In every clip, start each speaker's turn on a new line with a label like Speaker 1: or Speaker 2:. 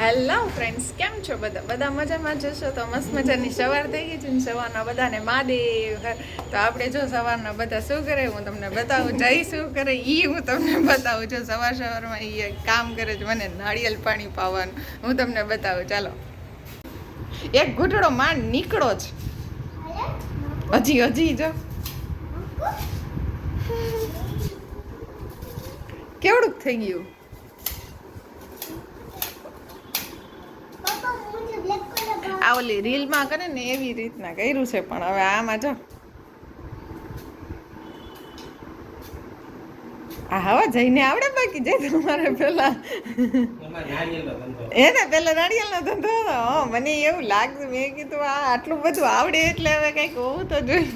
Speaker 1: Hello friends કેમ છો બધા? બધા મજામાં જશો તો મસ્ત મજાની સવાર થઈ ગઈ છે ને સવારના બધાને મહાદેવ. તો આપણે જો સવારના બધા શું કરે, હું તમને બતાવું જઈ શું કરે એ હું તમને બતાવું. જો સવાર સવારમાં એ કામ કરે છે, મને નાળિયેર પાણી પાવાનું. હું તમને બતાવું, ચાલો. એક ઘૂંટડો માંડ નીકળો જ. હજી હજી, જો. કેવડુંક થઈ ગયું? આ ઓલી રીલમાં કરે ને એવી રીતના કર્યું છે પણ હવે આમાં જો. આ હવા જઈને આવડે બાકી જાય તમારે પેલા એને પેલા નાળિયેરનો ધંધો મને એવું લાગતું મેં કીધું આ આટલું બધું આવડે એટલે હવે કંઈક હોવું તો જોઈએ.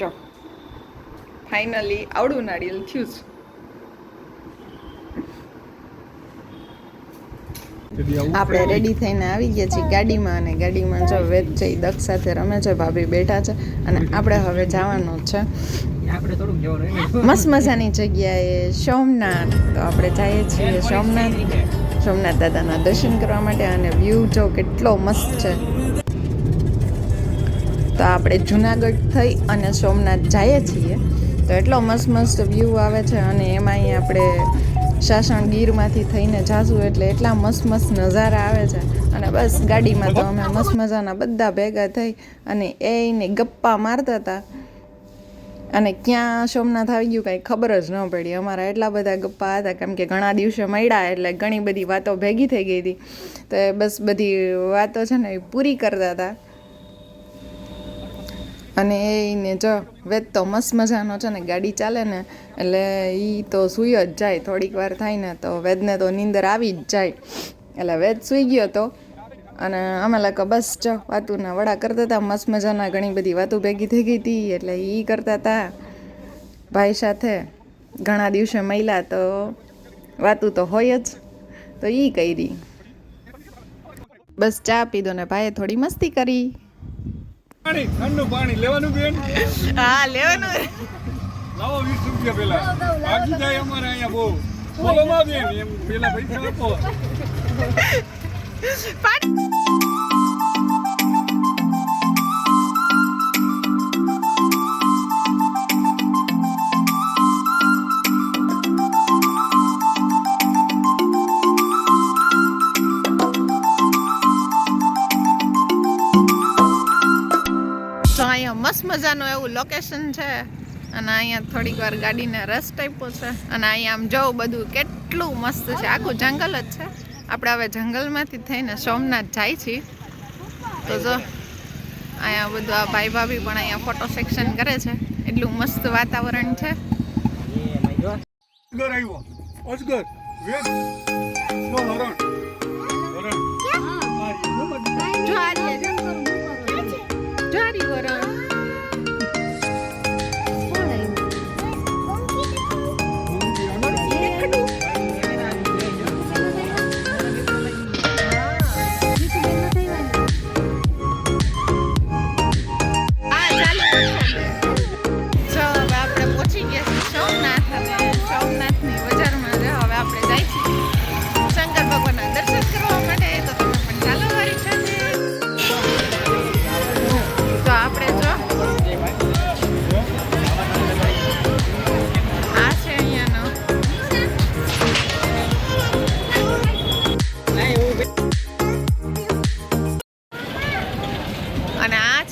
Speaker 1: જો. ફાઇનલી આવડું નાળિયેર થયું છે. આપણે રેડી થઈને આવી ગયા છીએ ગાડીમાં અને ગાડીમાં જો વેદ છે દક્ષ સાથે રમે છે ભાભી બેઠા છે અને આપણે હવે જવાનું છે. મસ્ત મજાની જગ્યાએ સોમનાથ. તો આપણે જઈએ છીએ સોમનાથ. સોમનાથ દાદાના દર્શન કરવા માટે અને વ્યૂ જો કેટલો મસ્ત છે. તો આપણે જુનાગઢ થઈ અને સોમનાથ જઈએ છીએ. તો એટલો મસ્ત મસ્ત વ્યૂ આવે છે અને એમાં આપણે સાસણ ગીરમાંથી થઈને જાશું એટલે એટલા મસ્ત મસ્ત નજારા આવે છે. અને બસ ગાડીમાં તો અમે મસ્ત મજાના બધા ભેગા થઈ અને એને ગપ્પા મારતા હતા. અને ક્યાં સોમનાથ આવી ગયું કાંઈ ખબર જ ન પડી. અમારા એટલા બધા ગપ્પા હતા કેમ કે ઘણા દિવસે મળ્યા એટલે ઘણી બધી વાતો ભેગી થઈ ગઈ હતી. તો એ બસ બધી વાતો છે ને એ પૂરી કરતા હતા. અને એને જો વેદ તો મસ્ત મજાનો છે ને ગાડી ચાલે ને, એટલે એ તો સૂઈ જ જાય. થોડીક વાર થાય ને તો વેદને તો નીંદર આવી જ જાય. એટલે વેદ સૂઈ ગયો તો. અને અમે લોકો બસ જો, વાતુના વડા કરતા હતા, મસ્ત મજાના ઘણી બધી વાતો ભેગી થઈ ગઈ હતી, એટલે એ કરતા હતા. ભાઈ સાથે ઘણા દિવસે મહિલા તો વાતું તો હોય જ. તો એ કરી. બસ ચા પીધો ને ભાઈએ થોડી મસ્તી કરી.
Speaker 2: પાણી ઠંડુ પાણી. લેવાનું બેન?
Speaker 1: હા લેવાનું.
Speaker 2: લાવો વીસ રૂપિયા પેલા. બાકી જાય અમારે અહીંયા બહુ. બોલો માં બેન એમ પેલા પૈસા આપો.
Speaker 1: તો મજાનું એવું લોકેશન છે. અને અહીંયા થોડીક વાર ગાડીને રસ ટાઈપો છે. અને અહીંયા આમ જવું બધું કેટલું મસ્ત છે. આખું જંગલ જ છે. આપણે હવે જંગલમાંથી થઈને સોમનાથ જાય છીએ. તો જો અહીંયા બધું આ ભાઈ ભાભી પણ અહીંયા ફોટો સેક્શન કરે છે. એટલું મસ્ત વાતાવરણ છે.
Speaker 3: જો.
Speaker 2: અજગર આવ્યો. અજગર વેદ. નો હરણ? હરણ.
Speaker 1: આ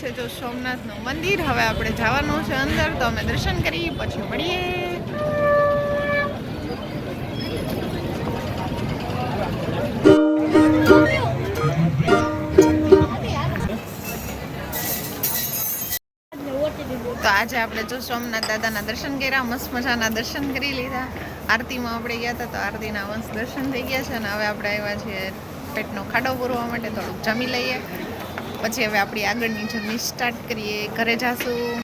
Speaker 1: છે જો સોમનાથનું મંદિર. હવે આપણે જવાનું છે અંદર, તો અમે દર્શન કરી, પછી મળીએ. તો આજે આપણે જો સોમનાથ દાદાના દર્શન કર્યા, મસ્ત મજાના દર્શન કરી લીધા. આરતીમાં આપણે ગયા હતા, તો આરતીના મસ્ત દર્શન થઈ ગયા છે અને હવે આપણે આવ્યા છીએ પેટનો ખાડો પૂરવા માટે, થોડુંક જમી લઈએ. પછી હવે આપણી આગળની જર્ની સ્ટાર્ટ કરીએ. ઘરે જાશું.